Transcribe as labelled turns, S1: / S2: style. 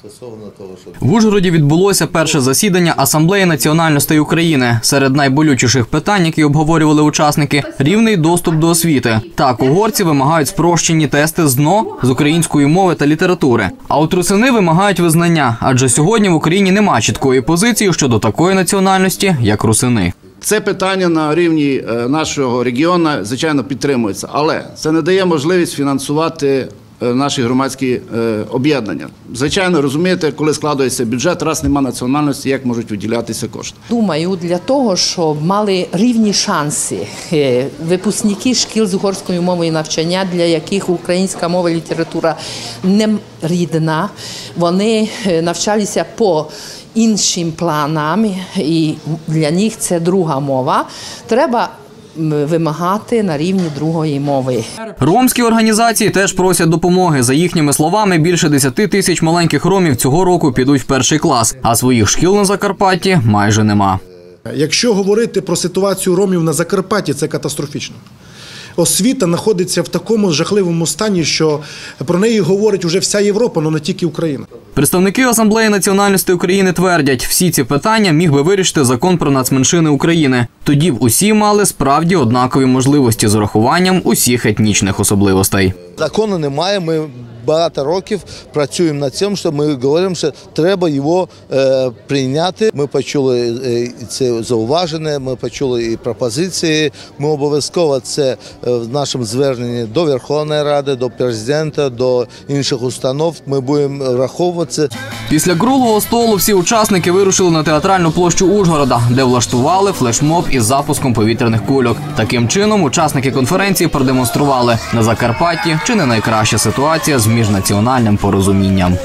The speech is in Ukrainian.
S1: Стосовно того, що
S2: В Ужгороді відбулося перше засідання Асамблеї національностей України. Серед найболючіших питань, які обговорювали учасники, рівний доступ до освіти. Так, угорці вимагають спрощені тести з ДНО з української мови та літератури. А от русини вимагають визнання, адже сьогодні в Україні нема чіткої позиції щодо такої національності, як русини.
S3: Це питання на рівні е, нашого регіону, звичайно, підтримується, але це не дає можливість фінансувати наші громадські е, об'єднання. Звичайно, розумієте, коли складується бюджет, раз нема національності, як можуть виділятися кошти.
S4: Думаю, для того, щоб мали рівні шанси е, випускники шкіл з угорською мовою навчання, для яких українська мова і література не рідна, вони е, навчалися по іншим планам, і для них це друга мова. Треба вимагати на рівні другої мови.
S2: Ромські організації теж просять допомоги. За їхніми словами, більше 10 тисяч маленьких ромів цього року підуть в перший клас, а своїх шкіл на Закарпатті майже нема.
S5: Якщо говорити про ситуацію ромів на Закарпатті, це катастрофічно. Освіта знаходиться в такому жахливому стані, що про неї говорить уже вся Європа, але не тільки Україна.
S2: Представники Асамблеї національностей України твердять, всі ці питання міг би вирішити закон про нацменшини України. Тоді б усі мали справді однакові можливості з урахуванням усіх етнічних особливостей.
S1: закону немає. Ми багато років працюємо над цим, що ми говоримо, що треба його е, прийняти. Ми почули е, це зауваження, ми почули і пропозиції. Ми обов'язково це е, в нашому зверненні до Верховної Ради, до президента, до інших установ. Ми будемо враховувати.
S2: Після круглого столу всі учасники вирушили на театральну площу Ужгорода, де влаштували флешмоб із запуском повітряних кульок. Таким чином, учасники конференції продемонстрували на Закарпатті чи не найкраща ситуація з міжнаціональним порозумінням.